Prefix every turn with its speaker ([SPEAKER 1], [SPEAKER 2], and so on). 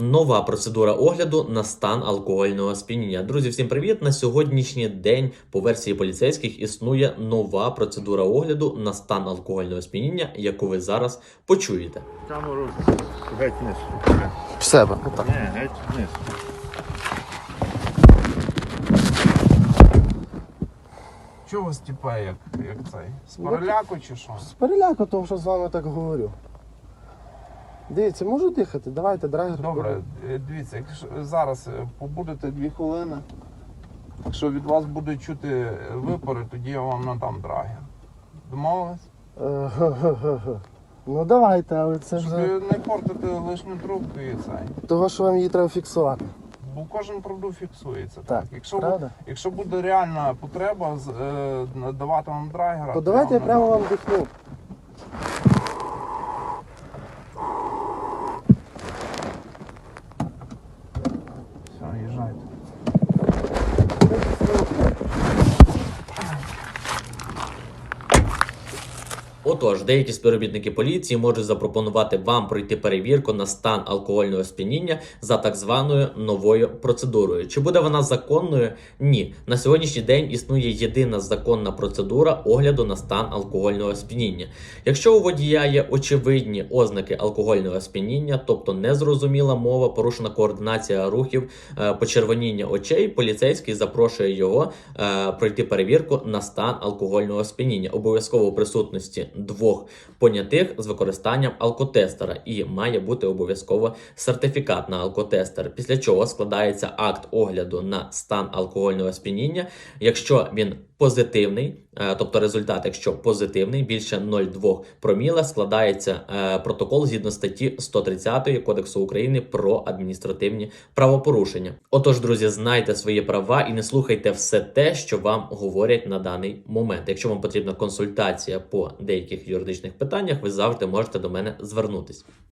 [SPEAKER 1] Нова процедура огляду на стан алкогольного сп'яніння. Друзі, всім привіт! На сьогоднішній день по версії поліцейських існує нова процедура огляду на стан алкогольного сп'яніння, яку ви зараз почуєте.
[SPEAKER 2] Камеру геть вниз.
[SPEAKER 3] В себе.
[SPEAKER 2] Ні, геть вниз.
[SPEAKER 4] Чого вас тіпає, як, як цей? З переляку чи що?
[SPEAKER 3] З переляку того, що з вами так говорю. Дивіться, можу дихати, давайте, драгер.
[SPEAKER 4] Добре, е, дивіться, якщо зараз е, побудете дві хвилини, якщо від вас буде чути е, випари, тоді я вам надам драгер. Домовились?
[SPEAKER 3] Е. Ну давайте, але це
[SPEAKER 4] Щоб
[SPEAKER 3] вже
[SPEAKER 4] не портити лишню трубку і цей.
[SPEAKER 3] того, що вам її треба фіксувати.
[SPEAKER 4] Бо кожен продукт фіксується.
[SPEAKER 3] Так,
[SPEAKER 4] Якщо, бу-
[SPEAKER 3] правда?
[SPEAKER 4] якщо буде реальна потреба з- е, надавати вам драгера,
[SPEAKER 3] То давайте я
[SPEAKER 4] вам
[SPEAKER 3] прямо
[SPEAKER 4] надам.
[SPEAKER 3] вам дихну.
[SPEAKER 4] Все,
[SPEAKER 1] Отож, деякі співробітники поліції можуть запропонувати вам пройти перевірку на стан алкогольного сп'яніння за так званою новою процедурою. Чи буде вона законною? Ні. На сьогоднішній день існує єдина законна процедура огляду на стан алкогольного сп'яніння. Якщо у водія є очевидні ознаки алкогольного сп'яніння, тобто незрозуміла мова, порушена координація рухів, е, почервоніння очей, поліцейський запрошує його е, пройти перевірку на стан алкогольного сп'яніння, обов'язково присутності двох понятих з використанням алкотестера, і має бути обов'язково сертифікат на алкотестер. Після чого складається акт огляду на стан алкогольного сп'яніння. Якщо він позитивний, е, тобто результат, якщо позитивний, більше 0,2 проміла, складається е, протокол згідно статті 130 Кодексу України про адміністративні правопорушення. Отож, друзі, знайте свої права і не слухайте все те, що вам говорять на даний момент. Якщо вам потрібна консультація по деяких юридичних питаннях, ви завжди можете до мене звернутись.